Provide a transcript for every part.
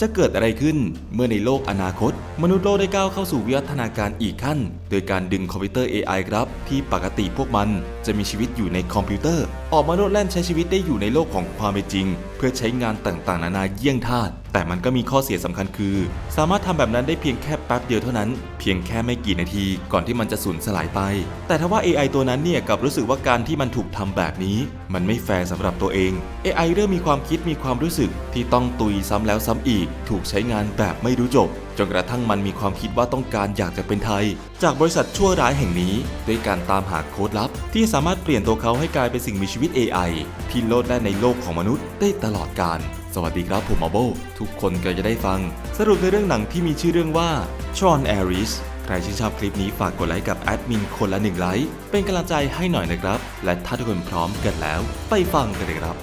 จะเกิดอะไรขึ้น เมื่อในโลกอนาคต มนุษย์โลกได้ก้าวเข้าสู่วิวัฒนาการอีกขั้น โดยการดึงคอมพิวเตอร์ AI ครับ ที่ปกติพวกมันจะมีชีวิตอยู่ในคอมพิวเตอร์ ออกมาโลดแล่นใช้ชีวิตได้อยู่ในโลกของความเป็นจริง เพื่อใช้งานต่างๆ นานาเยี่ยงทาส แต่มันก็มีข้อเสียสำคัญคือ สามารถทำแบบนั้นได้เพียงแค่แป๊บเดียวเท่านั้น เพียงแค่ไม่กี่นาทีก่อนที่มันจะสูญสลายไป แต่ถ้าว่า AI ตัวนั้นเนี่ยกับรู้สึกว่าการที่มันถูกทำแบบนี้ มันไม่แฟร์สำหรับตัวเอง AI เริ่มมีความคิดมีความรู้สึกที่ต้องตุยซ้ำแล้วซ้ำอีก ถูกใช้งานแบบไม่รู้จบจนกระทั่งมันมีความคิดว่าต้องการอยากจะเป็นไทย จากบริษัทชั่วร้ายแห่งนี้ ด้วยการตามหาโค้ดลับ ที่สามารถเปลี่ยนตัวเขาให้กลายเป็นสิ่งมีชีวิต AI ที่โลดได้ในโลกของมนุษย์ได้ตลอดกาล สวัสดีครับผมมาโบทุกคนก็จะได้ฟัง สรุปในเรื่องหนังที่มีชื่อเรื่องว่า Tron Ares ใครชื่นชอบคลิปนี้ฝากกดไลค์กับแอดมินคนละหนึ่งไลค์เป็นกำลังใจให้หน่อยนะครับ และถ้าทุกคนพร้อมกันแล้ว ไปฟังกันเลยครับ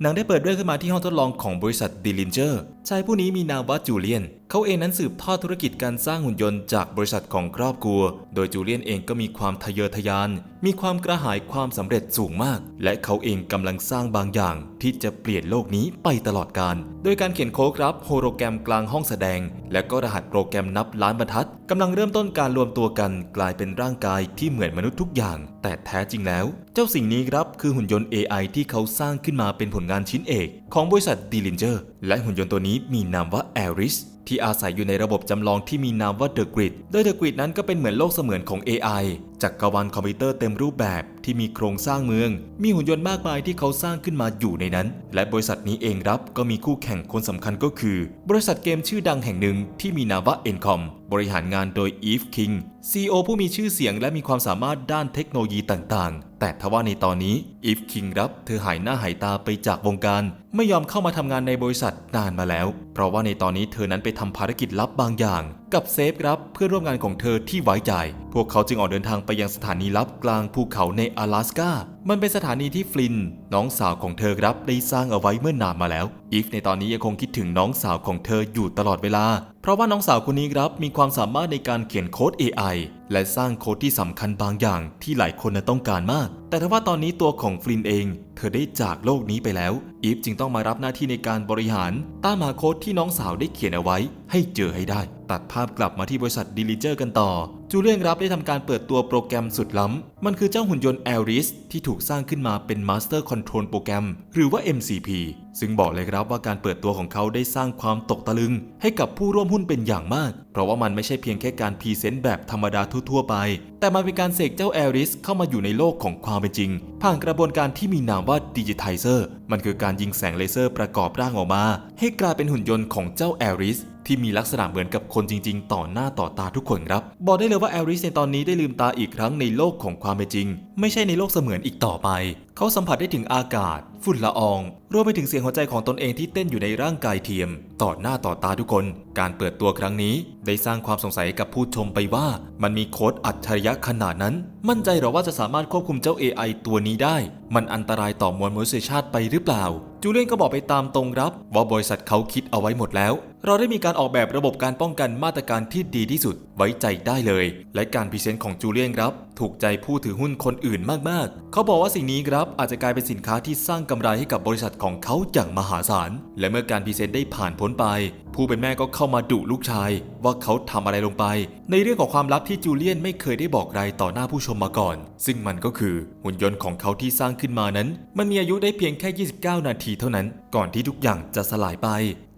หนังได้เปิดเรื่องขึ้นมาที่ห้องทดลองของบริษัทดิลินเจอร์ ชายผู้นี้มีนามว่าจูเลียน เขาเองนั้นสืบทอดธุรกิจการสร้างหุ่นยนต์จากบริษัทของครอบครัว โดยจูเลียนเองก็มีความทะเยอทะยาน มีความกระหายความสำเร็จสูงมาก และเขาเองกำลังสร้างบางอย่าง ที่จะเปลี่ยนโลกนี้ไปตลอดกาล โดยการเขียนโค้ดครับโฮโลแกรมกลางห้องแสดง และก็รหัสโปรแกรมนับล้านบรรทัดกำลังเริ่มต้นการรวมตัวกัน กลายเป็นร่างกายที่เหมือนมนุษย์ทุกอย่าง แต่แท้จริงแล้ว เจ้าสิ่งนี้ครับคือหุ่นยนต์ AI ที่เขาสร้างขึ้นมาเป็นผลงานชิ้นเอก ของบริษัทดีลินเจอร์ และหุ่นยนต์ตัวนี้ี้มีนามว่าแอริส ที่อาศัยอยู่ในระบบจำลองที่มีนามว่า The Grid โดย The Grid นั้นก็เป็นเหมือนโลกเสมือนของ AI จักรวาลคอมพิวเตอร์เต็มรูปแบบที่มีโครงสร้างเมือง มีหุ่นยนต์มากมายที่เขาสร้างขึ้นมาอยู่ในนั้น และบริษัทนี้เองครับก็มีคู่แข่งคนสำคัญก็คือ บริษัทเกมชื่อดังแห่งหนึ่งที่มีนามว่า Encom บริหารงานโดย Eve King CEO ผู้มีชื่อเสียงและมีความสามารถด้านเทคโนโลยีต่างๆ แต่ทว่าในตอนนี้ Eve King ครับเธอหายหน้าหายตาไปจากวงการ ไม่ยอมเข้ามาทำงานในบริษัทนานมาแล้ว เพราะว่าในตอนนี้เธอนั้นไปทำภารกิจลับบางอย่าง กับเซฟครับเพื่อนร่วมงานของเธอที่ไว้ใจ พวกเขาจึงออกเดินทางไปยังสถานีลับกลางภูเขาใน阿拉สกา มันเป็นสถานีที่ฟลินน้องสาวของเธอครับได้สร้างเอาไว้เมื่อนานมาแล้วอีฟในตอนนี้ยังคงคิดถึงน้องสาวของเธออยู่ตลอดเวลา เพราะว่าน้องสาวคนนี้ครับมีความสามารถในการเขียนโค้ด AI และสร้างโค้ดที่สำคัญบางอย่างที่หลายคนน่ะต้องการมาก แต่ถ้าว่าตอนนี้ตัวของฟลินเอง เธอได้จากโลกนี้ไปแล้ว อีฟจึงต้องมารับหน้าที่ในการบริหารตามหาโค้ดที่น้องสาวได้เขียนเอาไว้ให้เจอให้ได้ ตัดภาพกลับมาที่บริษัทดิลิเจอร์กันต่อ จูเลียนรับได้ทำการเปิดตัวโปรแกรมสุดล้ำ มันคือเจ้าหุ่นยนต์ Aris ที่ถูกสร้างขึ้นมาเป็น Master Control โปรแกรมหรือว่า MCP ซึ่งบอกเลยครับว่าการเปิดตัวของเขาได้สร้างความตกตะลึง ให้กับผู้ร่วมหุ้นเป็นอย่างมาก เพราะว่ามันไม่ใช่เพียงแค่การพรีเซนต์แบบธรรมดาทั่วๆไป แต่มันเป็นการเสกเจ้า Aris เข้ามาอยู่ในโลกของความเป็นจริง ผ่านกระบวนการที่มีนามว่า Digitizer มันคือการยิงแสงเลเซอร์ประกอบร่างออกมา ให้กลายเป็นหุ่นยนต์ของเจ้า Aris ที่มีลักษณะเหมือนกับคนจริง ๆ ต่อหน้าต่อตาทุกคนครับ บอกได้เลยว่าแอริสในตอนนี้ได้ลืมตาอีกครั้งในโลกของความเป็นจริง ไม่ใช่ในโลกเสมือนอีกต่อไปเขาสัมผัสได้ถึงอากาศ ฝุ่นละออง รวมไปถึงเสียงหัวใจของตนเองที่เต้นอยู่ในร่างกายเทียม ต่อหน้าต่อตาทุกคน การเปิดตัวครั้งนี้ ได้สร้างความสงสัยกับผู้ชมไปว่า มันมีโค้ดอัจฉริยะขนาดนั้น มั่นใจหรอว่าจะสามารถควบคุมเจ้า AI ตัวนี้ได้ มันอันตรายต่อมวลมนุษยชาติไปหรือเปล่า จูเลียนก็บอกไปตามตรงรับ ว่าบริษัทเขาคิดเอาไว้หมดแล้ว เราได้มีการออกแบบระบบการป้องกันมาตรการที่ดีที่สุดไว้ใจได้เลย และการพรีเซนต์ของจูเลียนครับ ถูกใจผู้ถือหุ้นคนอื่นมาก ๆ เขาบอกว่าสิ่งนี้ครับอาจจะกลายเป็นสินค้าที่สร้างกำไรให้กับบริษัทของเขาอย่างมหาศาล และเมื่อการพรีเซนต์ได้ผ่านพ้นไป ผู้เป็นแม่ก็เข้ามาดุลูกชาย ว่าเขาทำอะไรลงไป ในเรื่องของความลับที่จูเลียนไม่เคยได้บอกใครต่อหน้าผู้ชมมาก่อน ซึ่งมันก็คือหุ่นยนต์ของเขาที่สร้างขึ้นมานั้น มันมีอายุได้เพียงแค่ 29 นาทีเท่านั้น ก่อนที่ทุกอย่างจะสลายไป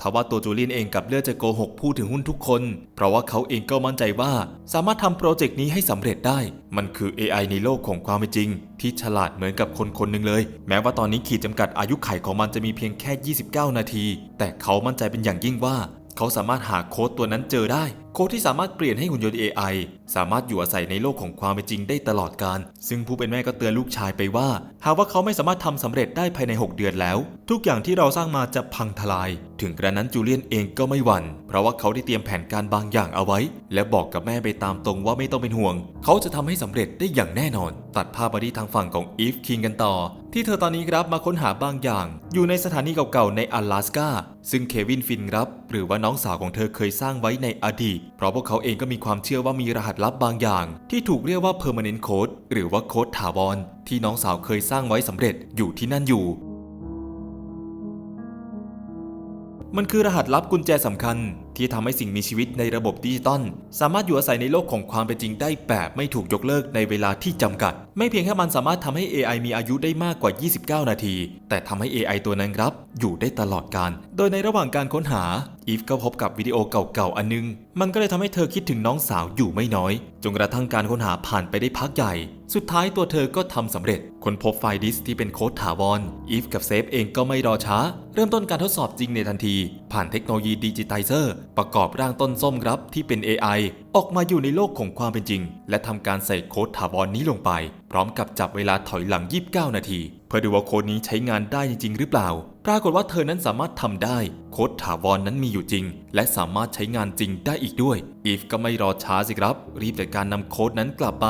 ทว่าตัวจูเลียนเองกับเลือกจะโกหกผู้ถือหุ้นทุกคน เพราะว่าเขาเองก็มั่นใจว่าสามารถทำโปรเจกต์นี้ให้สำเร็จได้ มันคือ AI ในโลกของความเป็นจริง ที่ฉลาดเหมือนกับคนคนหนึ่งเลย แม้ว่าตอนนี้ขีดจำกัดอายุไขของมันจะมีเพียงแค่ 29 นาที แต่เขามั่นใจเป็นอย่างยิ่งว่า เขาสามารถหาโค้ดตัวนั้นเจอได้ โค้ดที่สามารถเปลี่ยนให้หุ่นยนต์ AI สามารถอยู่อาศัยในโลกของความเป็นจริงได้ตลอดการ ซึ่งผู้เป็นแม่ก็เตือนลูกชายไปว่า หากว่าเขาไม่สามารถทำสำเร็จได้ภายใน 6 เดือนแล้ว ทุกอย่างที่เราสร้างมาจะพังทลาย ถึงกระนั้นจูเลียนเองก็ไม่หวัน่น เพราะว่าเขาได้เตรียมแผนการบางอย่างเอาไว้ และบอกกับแม่ไปตามตรงว่าไม่ต้องเป็นห่วง เขาจะทำให้สำเร็จได้อย่างแน่นอน ตัดภาพมาที่ทางฝั่งของอีฟคิงกันต่อ ที่เธอตอนนี้ครับมาค้นหาบางอย่าง อยู่ในสถานีเก่าๆใน阿拉สกาซึ่งเควินฟินครับหรือว่าน้องสาวของเธอเคยสร้างไว้ในอดีตเพราะพวกเขาเองก็มีความเชื่อว่ามีรหัสลับบางอย่าง ที่ถูกเรียกว่า permanent code หรือว่าโค้ดถาวรที่น้องสาวเคยสร้างไว้สำเร็จอยู่ที่นั่นอยู่ มันคือรหัสลับกุญแจสำคัญ ที่ทำให้สิ่งมีชีวิตในระบบดิจิตอลสามารถอยู่อาศัยในโลกของความเป็นจริงได้แบบไม่ถูกยกเลิกในเวลาที่จำกัด ไม่เพียงแค่มันสามารถทำให้ AI มีอายุได้มากกว่า 29 นาที แต่ทำให้ AI ตัวนั้นครับ อยู่ได้ตลอดการ โดยในระหว่างการค้นหา อีฟก็พบกับวิดีโอเก่าๆ อันนึง มันก็เลยทำให้เธอคิดถึงน้องสาวอยู่ไม่น้อย จนกระทั่งการค้นหาผ่านไปได้พักใหญ่ สุดท้ายตัวเธอก็ทำสำเร็จ ค้นพบไฟล์ดิสก์ที่เป็นโค้ดถาวร อีฟกับเซฟเองก็ไม่รอช้า เริ่มต้นการทดสอบจริงในทันที ผ่านเทคโนโลยีดิจิไทเซอร์ ประกอบร่างต้นส้มครับที่เป็น AI ออกมาอยู่ในโลกของความเป็นจริง และทำการใส่โค้ดถาวรนี้ลงไป พร้อมกับจับเวลาถอยหลัง 29 นาที เพื่อดูว่าโค้ดนี้ใช้งานได้จริงหรือเปล่า ปรากฏว่าเธอนั้นสามารถทำได้ ค้ดถาวรนนั้นมีอยู่จริง และสามารถใช้งานจริงได้อีกด้วย อีฟก็ไม่รอช้าสิครับ รีบจัดการนำโค้ดนั้นกลับไป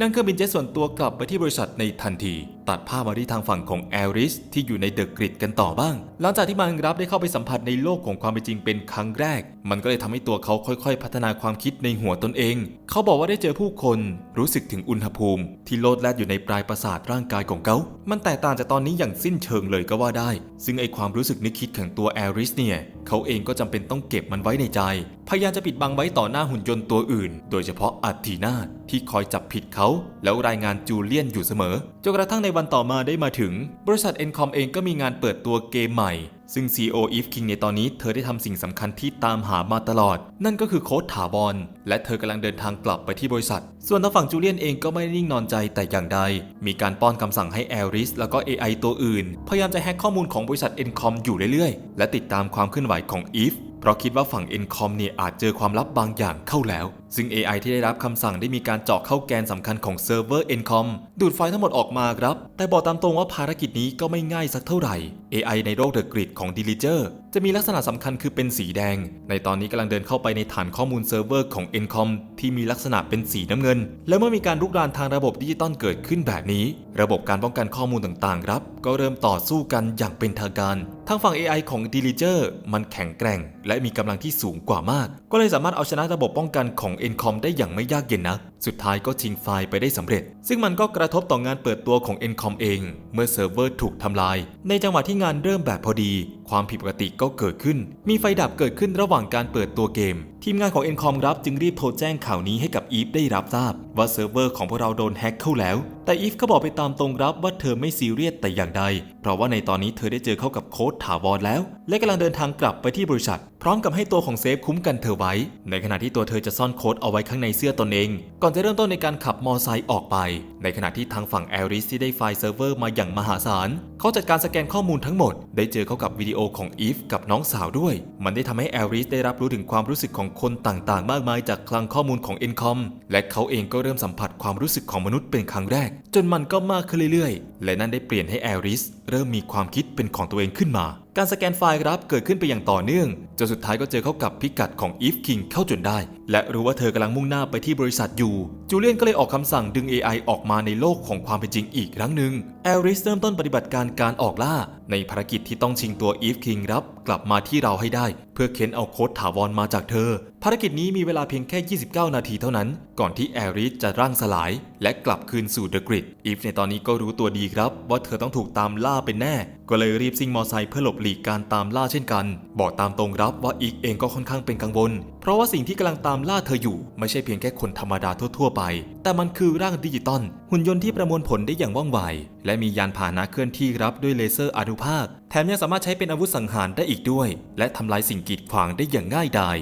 นั่งเครื่องบินเจ็ตส่วนตัวกลับไปที่บริษัทในทันที ตัดภาพมาที่ทางฝั่งของแอริสที่อยู่ในเดอะกริดกันต่อบ้าง หลังจากที่มันรับได้เข้าไปสัมผัสในโลกของความเป็นจริงเป็นครั้งแรก มันก็เลยทำให้ตัวเขาค่อยๆ พัฒนาความคิดในหัวตนเอง เขาบอกว่าได้เจอผู้คน รู้สึกถึงอุณหภูมิ ที่โลดแล่นอยู่ในปลายประสาทร่างกายของเขา มันแตกต่างจากตอนนี้อย่างสิ้นเชิงเลยก็ว่าได้ ซึ่งไอความรู้สึกนึกคิดของตัวแอริสเนี่ยเขาเองก็จำเป็นต้องเก็บมันไว้ในใจ พยายามจะปิดบังไว้ต่อหน้าหุ่นยนต์ตัวอื่น โดยเฉพาะอัตทีนาที่คอยจับผิดเขา แล้วรายงานจูเลียนอยู่เสมอจนกระทั่งในวันต่อมาได้มาถึง บริษัทเอ็นคอมเองก็มีงานเปิดตัวเกมใหม่ ซึ่ง CEO Eve King ในตอนนี้เธอได้ทำสิ่งสำคัญที่ตามหามาตลอด นั่นก็คือโค้ดถาวรและเธอกำลังเดินทางกลับไปที่บริษัท ส่วนทางฝั่งจูเลียนเองก็ไม่ได้นิ่งนอนใจแต่อย่างใด มีการป้อนคำสั่งให้แอริสแล้วก็ AI ตัวอื่น พยายามจะแฮ็กข้อมูลของบริษัท Encom อยู่เรื่อยๆ และติดตามความเคลื่อนไหวของ Eve เพราะคิดว่าฝั่ง Encom เนี่ยอาจเจอความลับบางอย่างเข้าแล้ว ซึ่ง AI ที่ได้รับคำสั่งได้มีการเจาะเข้าแกนสำคัญของเซิร์ฟเวอร์ Encom ดูดไฟล์ทั้งหมดออกมาครับ แต่บอกตามตรงว่าภารกิจนี้ก็ไม่ง่ายสักเท่าไหร่ AI ในโลก The Grid ของ d i l i g e r จะมีลักษณะสำคัญคือเป็นสีแดง ในตอนนี้กำลังเดินเข้าไปในฐานข้อมูลเซิร์ฟเวอร์ของ Encom ที่มีลักษณะเป็นสีน้ำเงิน และเมื่อมีการลุกรานทางระบบดิจิตอลเกิดขึ้นแบบนี้ ระบบการป้องกันข้อมูลต่างๆครับก็เริ่มต่อสู้กันอย่างเป็นทางการทางฝั่ง AI ของ d i l i g e r มันแข็งแกร่ง และมีกำลังที่สูงกว่ามาก ก็เลยสามารถเอาชนะระบบป้องกันของ Encom ได้อย่างไม่ยากเย็นนัก สุดท้ายก็ชิงไฟล์ไปได้สำเร็จ ซึ่งมันก็กระทบต่องานเปิดตัวของ Encom เอง เมื่อเซิร์ฟเวอร์ถูกทำลาย ในจังหวะที่งานเริ่มแบบพอดี ความผิดปกติก็เกิดขึ้น มีไฟดับเกิดขึ้นระหว่างการเปิดตัวเกม ทีมงานของ Encom รับจึงรีบโทรแจ้งข่าวนี้ให้กับอีฟได้รับทราบ ว่าเซิร์ฟเวอร์ของพวกเราโดนแฮ็กเข้าแล้ว แต่อีฟก็บอกไปตามตรงรับว่าเธอไม่ซีเรียสแต่อย่างใด เพราะว่าในตอนนี้เธอได้เจอเข้ากับโค้ดถาวรแล้ว และกำลังเดินทางกลับไปที่บริษัท พร้อมกับให้ตัวของเซฟคุ้มกันเธอไว้ ในขณะที่ตัวเธอจะซ่อนโค้ดเอาไว้ข้างในเสื้อตนเองก่อนจะเริ่มต้นในการขับมอไซค์ออกไป ในขณะที่ทางฝั่งแอริสที่ได้ไฟล์เซิร์ฟเวอร์มาอย่างมหาศาล เขาจัดการสแกนข้อมูลทั้งหมด ได้เจอเข้ากับวิดีโอของอีฟกับน้องสาวด้วย มันได้ทำให้แอริสได้รับรู้ถึงความรู้สึกของคนต่างๆ มากมายจากคลังข้อมูลของ Encom และเขาเองก็เริ่มสัมผัสความรู้สึกของมนุษย์เป็นครั้งแรก จนมันก็มากขึ้นเรื่อยๆ และนั่นได้เปลี่ยนให้แอริสเริ่มมีความคิดเป็นของตัวเองขึ้นมาการสแกนไฟล์ครับเกิดขึ้นไปอย่างต่อเนื่องจนสุดท้ายก็เจอเข้ากับพิกัดของอีฟคิงเข้าจนได้ และรู้ว่าเธอกำลังมุ่งหน้าไปที่บริษัทอยู่ จูเลียนก็เลยออกคำสั่งดึง AI ออกมาในโลกของความเป็นจริงอีกครั้งหนึ่งแอริสเริ่มต้นปฏิบัติการการออกล่า ในภารกิจที่ต้องชิงตัวอีฟคิงรับกลับมาที่เราให้ได้ เพื่อเค้นเอาโค้ดถาวรมาจากเธอ ภารกิจนี้มีเวลาเพียงแค่ 29 นาทีเท่านั้น ก่อนที่แอริสจะร่างสลาย และกลับคืนสู่เดอะกริดอีฟในตอนนี้ก็รู้ตัวดีครับ ว่าเธอต้องถูกตามล่าเป็นแน่ ก็เลยรีบซิ่งมอไซค์เพื่อหลบหลีกการตามล่าเช่นกัน บอกตามตรงรับว่าอีกเองก็ค่อนข้างเป็นกังวลเพราะว่าสิ่งที่กำลังตามล่าเธออยู่ ไม่ใช่เพียงแค่คนธรรมดาทั่ว ๆ ไป แต่มันคือร่างดิจิตอลหุ่นยนต์ที่ประมวลผลได้อย่างว่องไว และมียานพาหนะเคลื่อนที่รับด้วยเลเซอร์อนุภาค แถมยังสามารถใช้เป็นอาวุธสังหารได้อีกด้วย และทำลายสิ่งกีดขวางได้อย่างง่ายดาย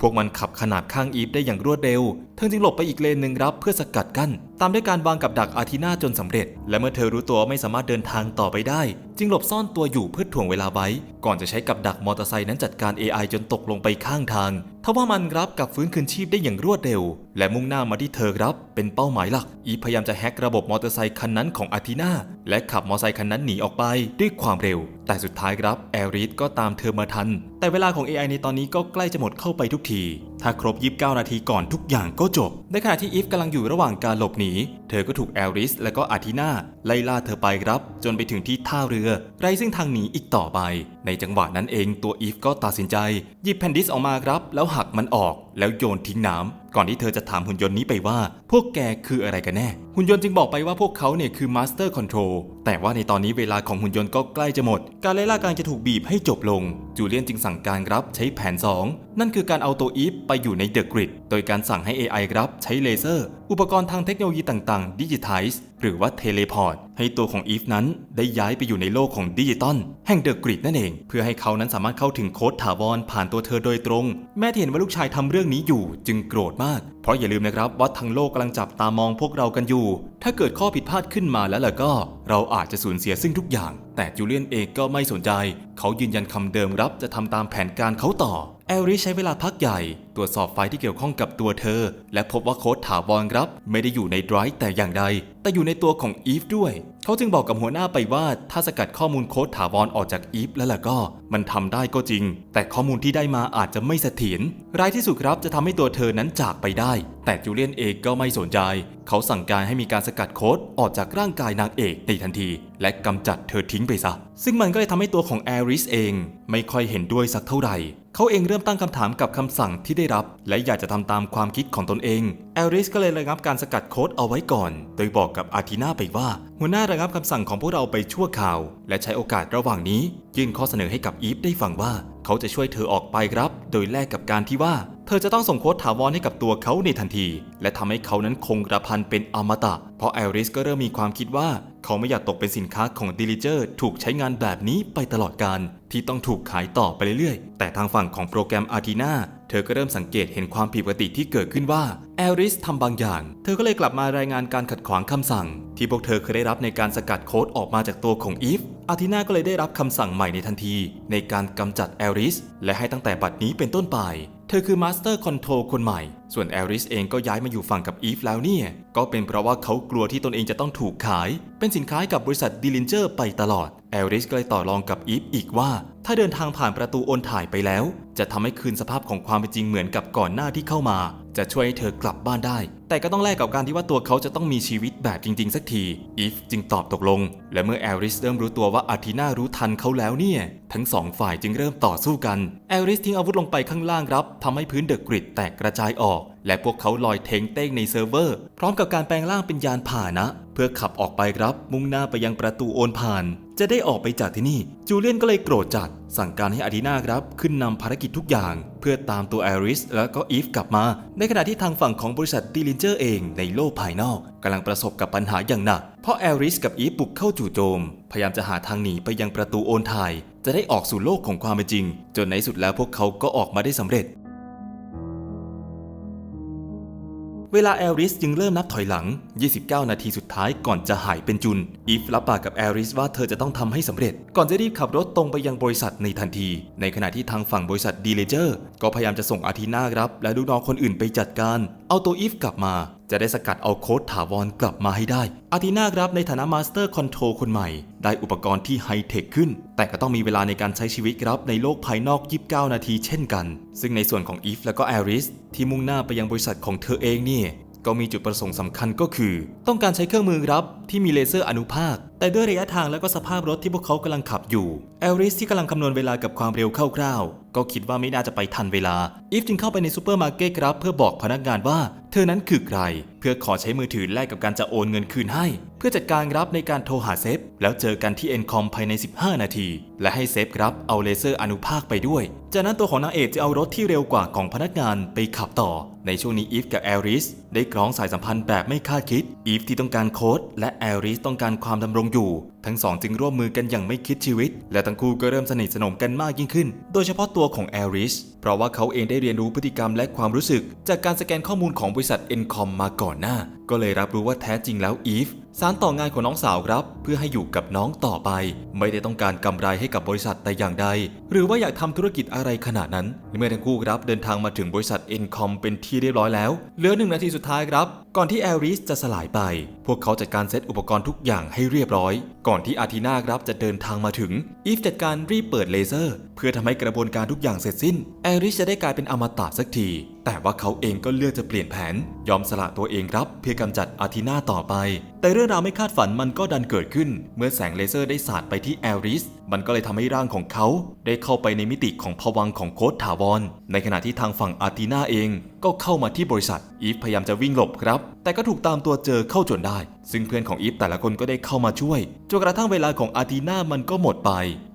พวกมันขับขนาบข้างอีฟได้อย่างรวดเร็ว เธอจึงหลบไปอีกเลนหนึ่งรับเพื่อสกัดกั้น ตามด้วยการวางกับดักอาทินาจนสำเร็จ และเมื่อเธอรู้ตัวว่าไม่สามารถเดินทางต่อไปได้ จึงหลบซ่อนตัวอยู่เพื่อถ่วงเวลาไว้ ก่อนจะใช้กับดักมอเตอร์ไซค์นั้นจัดการ AI จนตกลงไปข้างทางทว่ามันรับกับฟื้นคืนชีพได้อย่างรวดเร็ว และมุ่งหน้ามาที่เธอครับ เป็นเป้าหมายหลัก อีฟพยายามจะแฮกระบบมอเตอร์ไซค์คันนั้นของอาทินาและขับมอเตอร์ไซค์คันนั้นหนีออกไปด้วยความเร็ว แต่สุดท้ายครับแอริสก็ตามเธอมาทัน แต่เวลาของ AI ในตอนนี้ก็ใกล้จะหมดเข้าไปทุกที ถ้าครบ 29 นาทีก่อนทุกอย่างก็จบ ในขณะที่อีฟกำลังอยู่ระหว่างการหลบหนี เธอก็ถูกแอลริส และก็อาทินาไล่ล่าเธอไปครับ จนไปถึงที่ท่าเรือ ไรซึ่งทางหนีอีกต่อไป ในจังหวะนั้นเองตัวอีฟก็ตัดสินใจ หยิบแผ่นดิสออกมาครับ แล้วหักมันออก แล้วโยนทิ้งน้ำ ก่อนที่เธอจะถามหุ่นยนต์นี้ไปว่า พวกแกคืออะไรกันแน่ หุ่นยนต์จึงบอกไปว่าพวกเขาเนี่ยคือมาสเตอร์คอนโทรลแต่ว่าในตอนนี้เวลาของหุ่นยนต์ก็ใกล้จะหมด การไล่ล่ากำลังจะถูกบีบให้จบลง จูเลียนจึงสั่งการรับใช้แผน 2 นั่นคือการเอาตัวอีฟไปอยู่ในเดอะกริด โดยการสั่งให้ AI ครับใช้เลเซอร์ อุปกรณ์ทางเทคโนโลยีต่างๆดิจิทัลหรือว่าเทเลพอร์ตให้ตัวของอีฟนั้นได้ย้ายไปอยู่ในโลกของดิจิตอลแห่งเดอะกริดนั่นเอง เพื่อให้เขานั้นสามารถเข้าถึงโค้ดถาวรผ่านตัวเธอโดยตรง แม้ที่เห็นว่าลูกชายทำเรื่องนี้อยู่จึงโกรธมาก เพราะอย่าลืมนะครับว่าทั้งโลกกำลังจับตามองพวกเรากันอยู่ ถ้าเกิดข้อผิดพลาดขึ้นมาแล้วล่ะก็ เราอาจจะสูญเสียซึ่งทุกอย่าง แต่จูเลียนเองก็ไม่สนใจ เขายืนยันคำเดิมรับจะทำตามแผนการเขาต่อ แอลริใช้เวลาพักใหญ่ ตรวจสอบไฟล์ที่เกี่ยวข้องกับตัวเธอ และพบว่าโค้ดถาวรครับ ไม่ได้อยู่ในไดรฟ์แต่อย่างใด แต่อยู่ในตัวของอีฟด้วย เขาจึงบอกกับหัวหน้าไปว่า ถ้าสกัดข้อมูลโค้ดถาวรออกจากอีฟแล้วล่ะก็ มันทำได้ก็จริง แต่ข้อมูลที่ได้มาอาจจะไม่เสถียรรายที่สุดครับจะทำให้ตัวเธอนั้นจากไปได้ แต่จูเลียนเองก็ไม่สนใจ เขาสั่งการให้มีการสกัดโค้ดออกจากร่างกายนางเอกในทันที และกำจัดเธอทิ้งไปซะซึ่งมันก็เลยทำให้ตัวของแอริสเอง ไม่ค่อยเห็นด้วยสักเท่าไหร่ เขาเองเริ่มตั้งคำถามกับคำสั่งที่ได้รับ และอยากจะทำตามความคิดของตนเองแอริสก็เลยระงับการสกัดโค้ดเอาไว้ก่อน โดยบอกกับอาทินาไปว่า หัวหน้าระงับคำสั่งของพวกเราไปชั่วคราว และใช้โอกาสระหว่างนี้ยื่นข้อเสนอให้กับอีฟได้ฟังว่า เขาจะช่วยเธอออกไปครับ โดยแลกกับการที่ว่า เธอจะต้องส่งโค้ดถาวรให้กับตัวเขาในทันที และทำให้เขานั้นคงกระพันเป็นอมตะ เพราะแอริสก็เริ่มมีความคิดว่า เขาไม่อยากตกเป็นสินค้าของดิลิเจอร์ ถูกใช้งานแบบนี้ไปตลอดการ ที่ต้องถูกขายต่อไปเรื่อยๆ แต่ทางฝั่งของโปรแกรมอาร์ตินาเธอก็เริ่มสังเกตเห็นความผิดปกติที่เกิดขึ้นว่าแอริสทำบางอย่าง เธอก็เลยกลับมารายงานการขัดขวางคำสั่ง ที่พวกเธอเคยได้รับในการสกัดโค้ดออกมาจากตัวของอีฟอาร์ตินาก็เลยได้รับคำสั่งใหม่ในทันที ในการกำจัดแอริสและให้ตั้งแต่บัดนี้เป็นต้นไป เธอคือมาสเตอร์คอนโทรลคนใหม่ ส่วนแอริสเองก็ย้ายมาอยู่ฝั่งกับอีฟแล้วเนี่ย ก็เป็นเพราะว่าเขากลัวที่ตนเองจะต้องถูกขาย เป็นสินค้ากับบริษัทดิลินเจอร์ไปตลอด แอลริสก็เลยต่อรองกับอีฟอีกว่า ถ้าเดินทางผ่านประตูโอนถ่ายไปแล้ว จะทำให้คืนสภาพของความเป็นจริงเหมือนกับก่อนหน้าที่เข้ามา จะช่วยให้เธอกลับบ้านได้ แต่ก็ต้องแลกกับการที่ว่าตัวเขาจะต้องมีชีวิตแบบจริง ๆ สักทีอีฟจึงตอบตกลง และเมื่อแอลริสเริ่มรู้ตัวว่าอาทีน่ารู้ทันเขาแล้วเนี่ย ทั้งสองฝ่ายจึงเริ่มต่อสู้กันแอลริสทิ้งอาวุธลงไปข้างล่างครับทำให้พื้นเดอะกริดแตกกระจายออก และพวกเขาลอยเทงเต้งในเซิร์ฟเวอร์ พร้อมกับการแปลงร่างเป็นยานผ่านะ เพื่อขับออกไปครับ มุ่งหน้าไปยังประตูโอนผ่าน จะได้ออกไปจากที่นี่ จูเลียนก็เลยโกรธจัด สั่งการให้อาดีนาครับ ขึ้นนำภารกิจทุกอย่าง เพื่อตามตัวแอริสแล้วก็อีฟกลับมา ในขณะที่ทางฝั่งของบริษัทดิลินเจอร์เองในโลกภายนอกกำลังประสบกับปัญหาอย่างหนัก เพราะแอริสกับอีฟบุกเข้าจู่โจม พยายามจะหาทางหนีไปยังประตูโอนถ่ายจะได้ออกสู่โลกของความเป็นจริง จนในสุดแล้วพวกเขาก็ออกมาได้สำเร็จ เวลาแอริสจึงเริ่มนับถอยหลัง 29 นาทีสุดท้ายก่อนจะหายเป็นจุน อีฟรับปากกับแอริสว่าเธอจะต้องทำให้สำเร็จ ก่อนจะรีบขับรถตรงไปยังบริษัทในทันที ในขณะที่ทางฝั่งบริษัทดีเลเจอร์ ก็พยายามจะส่งอาทีนารับ และลูกน้องคนอื่นไปจัดการ เอาตัวอีฟกลับมา จะได้สกัดเอาโค้ดถาวรกลับมาให้ได้อาทีนาครับในฐานะมาสเตอร์คอนโทรลคนใหม่ ได้อุปกรณ์ที่ไฮเทคขึ้น แต่ก็ต้องมีเวลาในการใช้ชีวิตครับในโลกภายนอก 29 นาทีเช่นกัน ซึ่งในส่วนของอีฟและก็แอริสที่มุ่งหน้าไปยังบริษัทของเธอเองเนี่ยก็มีจุดประสงค์สำคัญก็คือ ต้องการใช้เครื่องมือรับที่มีเลเซอร์อนุภาค แต่ด้วยระยะทางและก็สภาพรถที่พวกเขากำลังขับอยู่เอริสที่กำลังคำนวณเวลากับความเร็วคร่าว ก็คิดว่าไม่น่าจะไปทันเวลา อีฟจึงเข้าไปในซูเปอร์มาร์เก็ตครับ เพื่อบอกพนักงานว่า เธอนั้นคือใคร เพื่อขอใช้มือถือแลกกับการจะโอนเงินคืนให้ เพื่อจัดการรับในการโทรหาเซฟ แล้วเจอกันที่เอ็นคอมภายใน 15 นาที และให้เซฟครับเอาเลเซอร์อนุภาคไปด้วย จากนั้นตัวของนางเอกจะเอารถที่เร็วกว่าของพนักงานไปขับต่อ ในช่วงนี้อีฟกับแอริสได้กร้องสายสัมพันธ์แบบไม่คาดคิด อีฟที่ต้องการโค้ดและแอริสต้องการความดำรงอยู่ทั้งสองจึงร่วมมือกันอย่างไม่คิดชีวิต และทั้งคู่ก็เริ่มสนิทสนมกันมากยิ่งขึ้น โดยเฉพาะตัวของแอริสเพราะว่าเขาเองได้เรียนรู้พฤติกรรมและความรู้สึก จากการสแกนข้อมูลของบริษัท Encom มาก่อนหน้า ก็เลยรับรู้ว่าแท้จริงแล้วอีฟ สารต่องานของน้องสาวครับ เพื่อให้อยู่กับน้องต่อไป ไม่ได้ต้องการกำไรให้กับบริษัทแต่อย่างใด หรือว่าอยากทำธุรกิจอะไรขนาดนั้น เมื่อทั้งคู่ครับเดินทางมาถึงบริษัท Encom เป็นที่เรียบร้อยแล้ว เหลือหนึ่งนาทีสุดท้ายครับ ก่อนที่แอริสจะสลายไป พวกเขาจัดการเซตอุปกรณ์ทุกอย่างให้เรียบร้อย ก่อนที่อาทีนาครับจะเดินทางมาถึงอีฟจัดการรีบเปิดเลเซอร์ เพื่อทำให้กระบวนการทุกอย่างเสร็จสิ้น แอริสจะได้กลายเป็นอมตะสักทีแต่ว่าเขาเองก็เลือกจะเปลี่ยนแผน ยอมสละตัวเองรับเพื่อกำจัดอาทินาต่อไป แต่เรื่องราวไม่คาดฝันมันก็ดันเกิดขึ้น เมื่อแสงเลเซอร์ได้สาดไปที่แอริส มันก็เลยทำให้ร่างของเขา ได้เข้าไปในมิติของผวังของโคดถาวร ในขณะที่ทางฝั่งอาทินาเองก็เข้ามาที่บริษัท อีฟพยายามจะวิ่งหลบครับ แต่ก็ถูกตามตัวเจอเข้าจนได้ ซึ่งเพื่อนของอีฟแต่ละคนก็ได้เข้ามาช่วย จนกระทั่งเวลาของอาร์ตีน่ามันก็หมดไป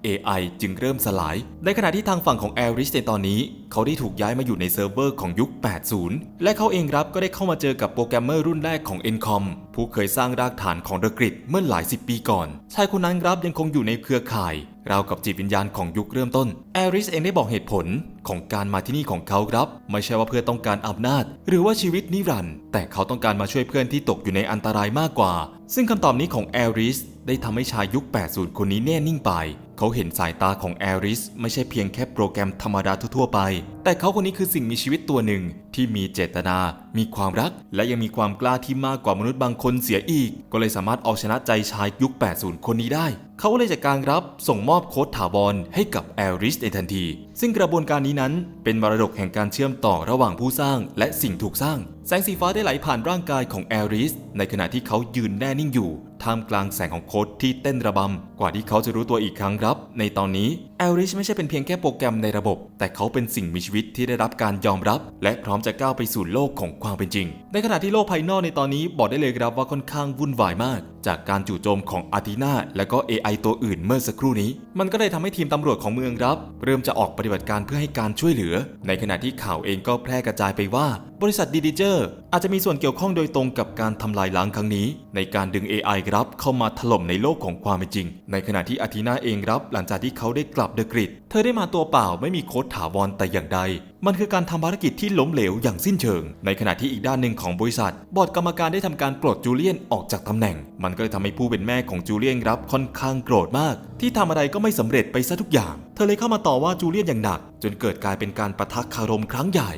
AI จึงเริ่มสลาย ในขณะที่ทางฝั่งของแอริสในตอนนี้ เขาได้ถูกย้ายมาอยู่ในเซิร์ฟเวอร์ของยุค 80 และเขาเองรับก็ได้เข้ามาเจอกับโปรแกรมเมอร์รุ่นแรกของ Encom ผู้เคยสร้างรากฐานของเดอะกริดเมื่อหลายสิบปีก่อน ชายคนนั้นครับยังคงอยู่ในเครือข่าย ราวกับจิตวิญญาณของยุคเริ่มต้น แอริสเองได้บอกเหตุผลของการมาที่นี่ของเขาครับ ไม่ใช่ว่าเพื่อต้องการอำนาจ หรือว่าชีวิตนิรันดร์แต่เขาต้องการมาช่วยเพื่อนที่ตกอยู่ในอันตรายมากกว่า ซึ่งคำตอบนี้ของแอริสได้ทำให้ชายยุค 80 คนนี้แน่นิ่งไป เขาเห็นสายตาของแอริสไม่ใช่เพียงแค่โปรแกรมธรรมดาทั่วๆไป แต่เขาคนนี้คือสิ่งมีชีวิตตัวหนึ่งที่มีเจตนา มีความรัก และยังมีความกล้าที่มากกว่ามนุษย์บางคนเสียอีก ก็เลยสามารถเอาชนะใจชายยุค 80 คนนี้ได้ เขาเลยจัดการรับส่งมอบโค้ดถาวรให้กับแอริสในทันที ซึ่งกระบวนการนี้นั้นเป็นมรดกแห่งการเชื่อมต่อระหว่างผู้สร้าง และสิ่งถูกสร้าง แสงสีฟ้าได้ไหลผ่านร่างกายของแอริสในขณะที่เขายืนแน่นิ่งอยู่ ท่ามกลางแสงของโค้ดที่เต้นระบำ กว่าที่เขาจะรู้ตัวอีกครั้งครับ ในตอนนี้แอริสไม่ใช่เป็นเพียงแค่โปรแกรมในระบบ แต่เขาเป็นสิ่งมีชีวิตที่ได้รับการยอมรับ และพร้อมจะก้าวไปสู่โลกของความเป็นจริง ในขณะที่โลกภายนอกในตอนนี้บอกได้เลยครับว่าค่อนข้างวุ่นวายมาก จากการจู่โจมของอาร์ตินาและก็ AI ตัวอื่นเมื่อสักครู่นี้ มันก็เลยทำให้ทีมตำรวจของเมืองรับ เริ่มจะออกปฏิบัติการเพื่อให้การช่วยเหลือ ในขณะที่ข่าวเองก็แพร่กระจายไปว่า บริษัทดีดิเจอร์อาจจะมีส่วนเกี่ยวข้องโดยตรงกับการทำลายล้างครั้งนี้ ในการดึง AI รับเข้ามาถล่มในโลกของความเป็นจริง ในขณะที่อาทินาเองรับ หลังจากที่เขาได้กลับเดอะกริด เธอได้มาตัวเปล่าไม่มีโค้ดถาวรแต่อย่างใด มันคือการทำภารกิจที่ล้มเหลวอย่างสิ้นเชิง ในขณะที่อีกด้านหนึ่งของบริษัท บอร์ดกรรมการได้ทำการปลดจูเลียนออกจากตำแหน่ง มันก็เลยทำให้ผู้เป็นแม่ของจูเลียนรับค่อนข้างโกรธมาก ที่ทำอะไรก็ไม่สำเร็จไปซะทุกอย่าง เธอเลยเข้ามาต่อว่าจูเลียนอย่างหนัก จนเกิดกลายเป็นการประทักคารมครั้งใหญ่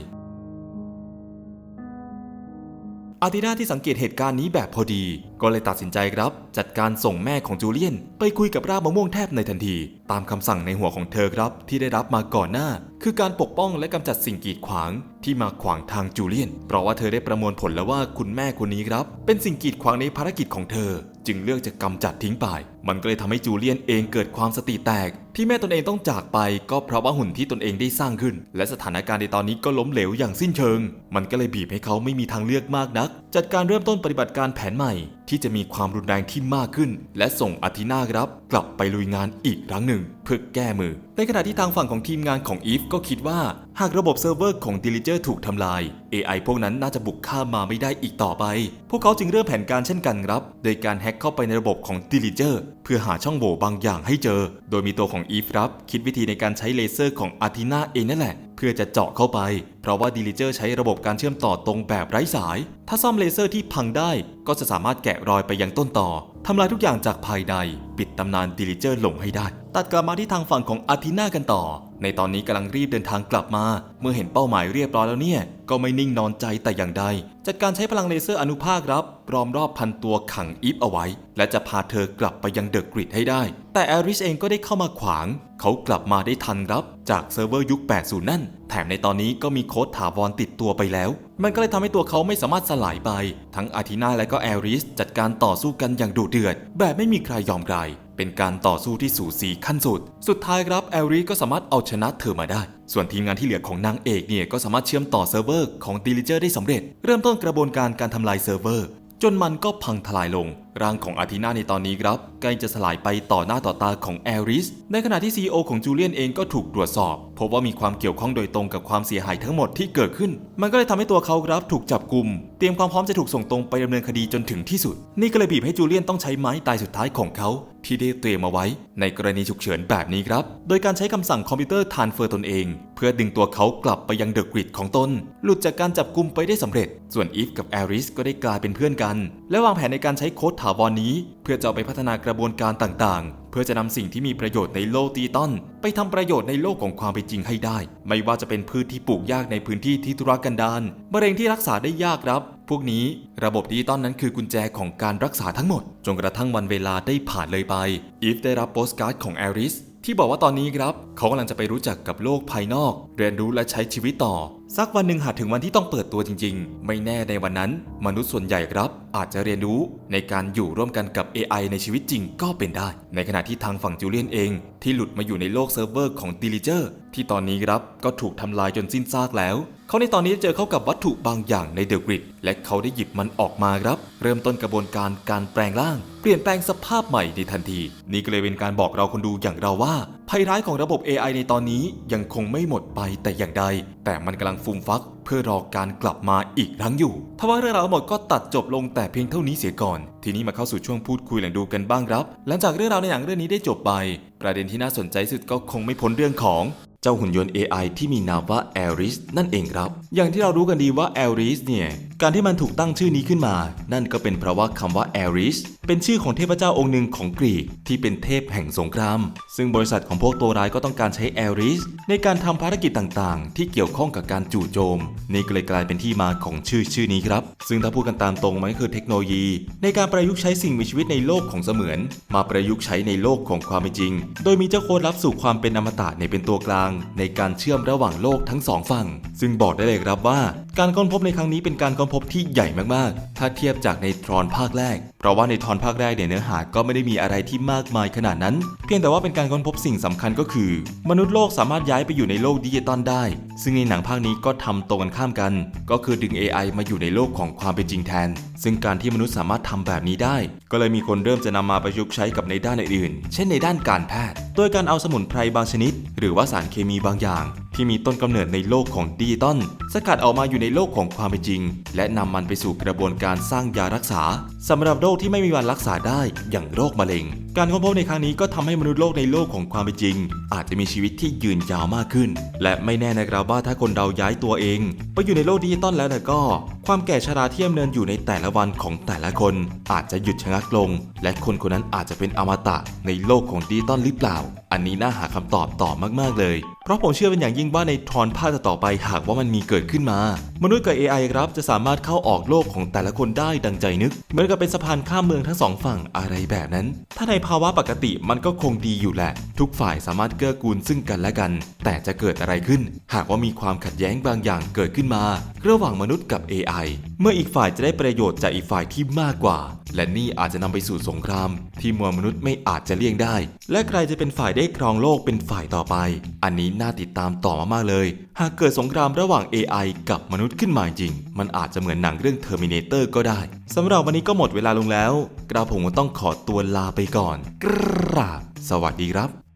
อาร์ตินาที่สังเกตเหตุการณ์นี้แบบพอดี ก็เลยตัดสินใจครับ จัดการส่งแม่ของจูเลียน ไปคุยกับรากมะม่วงแทบในทันที ตามคำสั่งในหัวของเธอครับ ที่ได้รับมาก่อนหน้า คือการปกป้องและกำจัดสิ่งกีดขวาง ที่มาขวางทางจูเลียน เพราะว่าเธอได้ประมวลผลแล้วว่าคุณแม่คนนี้ครับ เป็นสิ่งกีดขวางในภารกิจของเธอ จึงเลือกจะกำจัดทิ้งไป มันก็เลยทำให้จูเลียนเองเกิดความสติแตก ที่แม่ตนเองต้องจากไป ก็เพราะว่าหุ่นที่ตนเองได้สร้างขึ้น และสถานการณ์ในตอนนี้ก็ล้มเหลวอย่างสิ้นเชิง มันก็เลยบีบให้เขาไม่มีทางเลือกมากนัก จัดการเริ่มต้นปฏิบัติการแผนใหม่ที่จะมีความรุนแรงที่มากขึ้น และส่งอาทินาครับ กลับไปลุยงานอีกครั้งหนึ่ง เพื่อแก้มือ ในขณะที่ทางฝั่งของทีมงานของอีฟก็คิดว่า หากระบบเซิร์ฟเวอร์ของ d i l i g e r ถูกทำลาย AI พวกนั้นน่าจะบุกข้ามมาไม่ได้อีกต่อไป พวกเขาจึงเริ่มแผนการเช่นกันครับ โดยการแฮ็กเข้าไปในระบบของ d i l i g e r เพื่อหาช่องโหว่บางอย่างให้เจอ โดยมีตัวของอีฟครับ คิดวิธีในการใช้เลเซอร์ของอาร์ตินาเองนั่นแหละ เพื่อจะเจาะเข้าไป เพราะว่าดีลิเจอร์ใช้ระบบการเชื่อมต่อตรงแบบไร้สาย ถ้าซ่อมเลเซอร์ที่พังได้ ก็จะสามารถแกะรอยไปยังต้นต่อทำลายทุกอย่างจากภายใน ปิดตำนานดีลิเจอร์ลงให้ได้ ตัดกลับมาที่ทางฝั่งของอาร์ตินากันต่อ ในตอนนี้กำลังรีบเดินทางกลับมา เมื่อเห็นเป้าหมายเรียบร้อยแล้วเนี่ย ก็ไม่นิ่งนอนใจแต่อย่างใด จัดการใช้พลังเลเซอร์อนุภาครับล้อมรอบพันตัวขังอีฟเอาไว้ และจะพาเธอกลับไปยังเดอะกริดให้ได้ แต่แอริสเองก็ได้เข้ามาขวาง เขากลับมาได้ทันครับ จากเซิร์ฟเวอร์ยุค 80 นั่น แถมในตอนนี้ก็มีโค้ดถาวรติดตัวไปแล้ว มันก็เลยทำให้ตัวเขาไม่สามารถสลายไป ทั้งอาทินาและก็แอริสจัดการต่อสู้กันอย่างดุเดือด แบบไม่มีใครยอมใคร เป็นการต่อสู้ที่สูสีขั้นสุด สุดท้ายครับแอริสก็สามารถเอาชนะเธอมาได้ ส่วนทีมงานที่เหลือของนางเอกเนี่ยก็สามารถเชื่อมต่อเซิร์ฟเวอร์ของดีลิเจอร์ได้สำเร็จ เริ่มต้นกระบวนการการทำลายเซิร์ฟเวอร์จนมันก็พังทลายลง ร่างของอาทินาในตอนนี้ครับใกล้จะสลายไปต่อหน้าต่อตาของแอริส ในขณะที่ซีอของจูเลียนเองก็ถูกตรวจสอบ พบว่ามีความเกี่ยวข้องโดยตรงกับความเสียหายทั้งหมดที่เกิดขึ้น มันก็เลยทำให้ตัวเขาครับถูกจับกลุ่ม เตรียมความพร้อมจะถูกส่งตรงไปดำเนินคดีจนถึงที่สุด นี่ก็เลยบีบให้จูเลียนต้องใช้ไม้ตายสุดท้ายของเขา ที่ได้เตรียมเอาไว้ ในกรณีฉุกเฉินแบบนี้ครับ โดยการใช้คำสั่งคอมพิวเตอร์ทานเฟอร์ตนเอง เพื่อดึงตัวเขากลับไปยังเดอะกริดของตน หลุดจากการจับกุมไปได้สำเร็จ ส่วนอีฟกับแอริสก็ได้กลายเป็นเพื่อนกัน และวางแผนในการใช้โค้ดถาวรนี้ เพื่อจะเอาไปพัฒนากระบวนการต่างๆ พื่อจะนำสิ่งที่มีประโยชน์ในโลกตีตันไปทำประโยชน์ในโลกของความเป็นจริงให้ได้ ไม่ว่าจะเป็นพืชที่ปลูกยากในพื้นที่ที่ทุรกันดารมะเร็งที่รักษาได้ยากครับ พวกนี้ระบบดิจิตอลนั้นคือกุญแจของการรักษาทั้งหมด จนกระทั่งวันเวลาได้ผ่านเลยไป อีฟได้รับโปสการ์ดของแอริสที่บอกว่าตอนนี้ครับ เขากำลังจะไปรู้จักกับโลกภายนอก เรียนรู้และใช้ชีวิตต่อ สักวันหนึ่งหากถึงวันที่ต้องเปิดตัวจริง ๆ ไม่แน่ในวันนั้น มนุษย์ส่วนใหญ่ครับ อาจจะเรียนรู้ในการอยู่ร่วมกันกับ AI ในชีวิตจริงก็เป็นได้ ในขณะที่ทางฝั่งจูเลียนเอง ที่หลุดมาอยู่ในโลกเซิร์ฟเวอร์ของ d i l i g e r ที่ตอนนี้ครับก็ถูกทำลายจนสิ้นซากแล้ว เขาในตอนนี้เจอเข้ากับวัตถุบางอย่างในเดอะกริดและเขาได้หยิบมันออกมาครับ เริ่มต้นกระบวนการการแปลงร่าง เปลี่ยนแปลงสภาพใหม่ในทันที นี่ก็เลยเป็นการบอกเราคนดูอย่างเราว่า ภัยร้ายของระบบ AI ในตอนนี้ยังคงไม่หมดไปแต่อย่างใด แต่มันกำลังฟูมฟักเพื่อรอการกลับมาอีกครั้งอยู่ทว่าเรื่องราวหมดก็ตัดจบลงแต่เพียงเท่านี้เสียก่อน ทีนี้มาเข้าสู่ช่วงพูดคุยแหล่งดูกันบ้างครับ หลังจากเรื่องราวในหนังเรื่องนี้ได้จบไป ประเด็นที่น่าสนใจสุดก็คงไม่พ้นเรื่องของ เจ้าหุ่นยนต์ AI ที่มีนามว่า a r i s นั่นเองครับ อย่างที่เรารู้กันดีว่า a r i s เนี่ย การที่มันถูกตั้งชื่อนี้ขึ้นมา นั่นก็เป็นเพราะว่าคำว่า a r i s เป็นชื่อของเทพเจ้าองค์หนึ่งของกรีกที่เป็นเทพแห่งสงคราม ซึ่งบริษัทของพวกตัวร้ายก็ต้องการใช้ a r i s ในการทำภารกิจต่างๆ ที่เกี่ยวข้องกับการจู่โจม นี่ก็เลยกลายเป็นที่มาของชื่อชื่อนี้ครับ ซึ่งถ้าพูดกันตามตรงมันก็คือเทคโนโลยี ในการประยุกต์ใช้สิ่งมีชีวิตในโลกของเสมือน มาประยุกต์ใช้ในโลกของความเป็นจริง โดยมีเจ้าโคดลับสู่ความเป็นอมตะในเป็นตัวกลางในการเชื่อมระหว่างโลกทั้งสองฝั่ง ซึ่งบอกได้เลยครับว่า การค้นพบในครั้งนี้เป็นการค้นพบที่ใหญ่มากๆ ถ้าเทียบจากในทรอนภาคแรก เพราะว่าในทรอนภาคแรกเนี่ยเนื้อหาก็ไม่ได้มีอะไรที่มากมายขนาดนั้น เพียงแต่ว่าเป็นการค้นพบสิ่งสำคัญก็คือ มนุษย์โลกสามารถย้ายไปอยู่ในโลกดิจิตอลได้ ซึ่งในหนังภาคนี้ก็ทำตรงกันข้ามกัน ก็คือดึง AI มาอยู่ในโลกของความเป็นจริงแทน ซึ่งการที่มนุษย์สามารถทำแบบนี้ได้ก็เลยมีคนเริ่มจะนำมาประยุกต์ใช้กับในด้านอื่นๆ เช่นในด้านการแพทย์ โดยการเอาสมุนไพรบางชนิด หรือว่าสารเคมีบางอย่าง ที่มีต้นกำเนิดในโลกของดิจิตอลสกัดออกมาอยู่ในโลกของความเป็นจริง และนำมันไปสู่กระบวนการสร้างยารักษา สำหรับโรคที่ไม่มีวันรักษาได้อย่างโรคมะเร็ง การค้นพบในครั้งนี้ก็ทำให้มนุษย์โลกในโลกของความเป็นจริง อาจจะมีชีวิตที่ยืนยาวมากขึ้น และไม่แน่นะครับว่าถ้าคนเราย้ายตัวเอง ไปอยู่ในโลกดิจิตอลแล้วนะก็ ความแก่ชราที่ดำเนินอยู่ในแต่ละวันของแต่ละคน อาจจะหยุดชะงักลง และคนคนนั้นอาจจะเป็นอมตะในโลกของดิจิตอลหรือเปล่า อันนี้น่าหาคำตอบต่อมากๆเลย เพราะผมเชื่อเป็นอย่างยิ่งว่าในทรอนภาคต่อไปหากว่ามันมีเกิดขึ้นมา มนุษย์กับ AI ครับจะสามารถเข้าออกโลกของแต่ละคนได้ดังใจนึก เหมือนกับเป็นสะพานข้ามเมืองทั้งสองฝั่งอะไรแบบนั้น ถ้าในภาวะปกติมันก็คงดีอยู่แหละ ทุกฝ่ายสามารถเกื้อกูลซึ่งกันและกัน แต่จะเกิดอะไรขึ้น หากว่ามีความขัดแย้งบางอย่างเกิดขึ้นมา ระหว่างมนุษย์กับ AI เมื่ออีกฝ่ายจะได้ประโยชน์จากอีกฝ่ายที่มากกว่า และนี่อาจจะนำไปสู่สงคราม ที่มวลมนุษย์ไม่อาจจะเลี่ยงได้ และใครจะเป็นฝ่ายได้ครองโลกเป็นฝ่ายต่อไป อันนี้น่าติดตามต่อมากๆเลย หากเกิดสงครามระหว่าง AI กับมนุษย์ขึ้นมาจริง มันอาจจะเหมือนหนังเรื่อง Terminator ก็ได้สำหรับวันนี้ก็หมดเวลาลงแล้ว กระผมก็ต้องขอตัวลาไปก่อน กราบ สวัสดีครับ